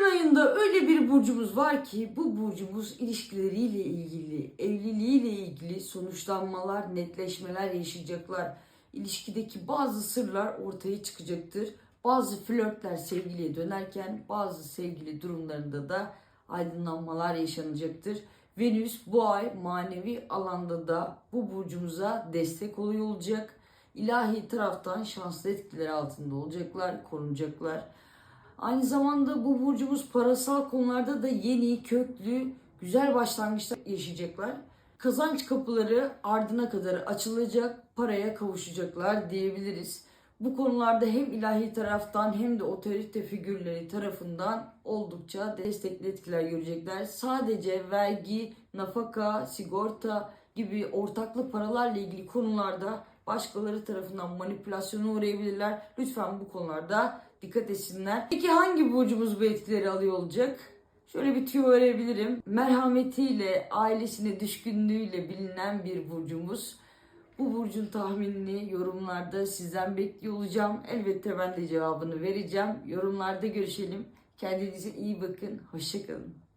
Haziran ayında öyle bir burcumuz var ki bu burcumuz ilişkileriyle ilgili, evliliğiyle ilgili sonuçlanmalar, netleşmeler yaşayacaklar. İlişkideki bazı sırlar ortaya çıkacaktır. Bazı flörtler sevgiliye dönerken bazı sevgili durumlarında da aydınlanmalar yaşanacaktır. Venüs bu ay manevi alanda da bu burcumuza destek oluyor olacak. İlahi taraftan şanslı etkiler altında olacaklar, korunacaklar. Aynı zamanda bu burcumuz parasal konularda da yeni, köklü, güzel başlangıçlar yaşayacaklar. Kazanç kapıları ardına kadar açılacak, paraya kavuşacaklar diyebiliriz. Bu konularda hem ilahi taraftan hem de otorite figürleri tarafından oldukça destekli etkiler görecekler. Sadece vergi, nafaka, sigorta gibi ortaklı paralarla ilgili konularda başkaları tarafından manipülasyona uğrayabilirler. Lütfen bu konularda dikkat etsinler. Peki hangi burcumuz bu etkileri alıyor olacak? Şöyle bir tüyo verebilirim. Merhametiyle, ailesine düşkünlüğüyle bilinen bir burcumuz. Bu burcun tahminini yorumlarda sizden bekliyor olacağım. Elbette ben de cevabını vereceğim. Yorumlarda görüşelim. Kendinize iyi bakın. Hoşçakalın.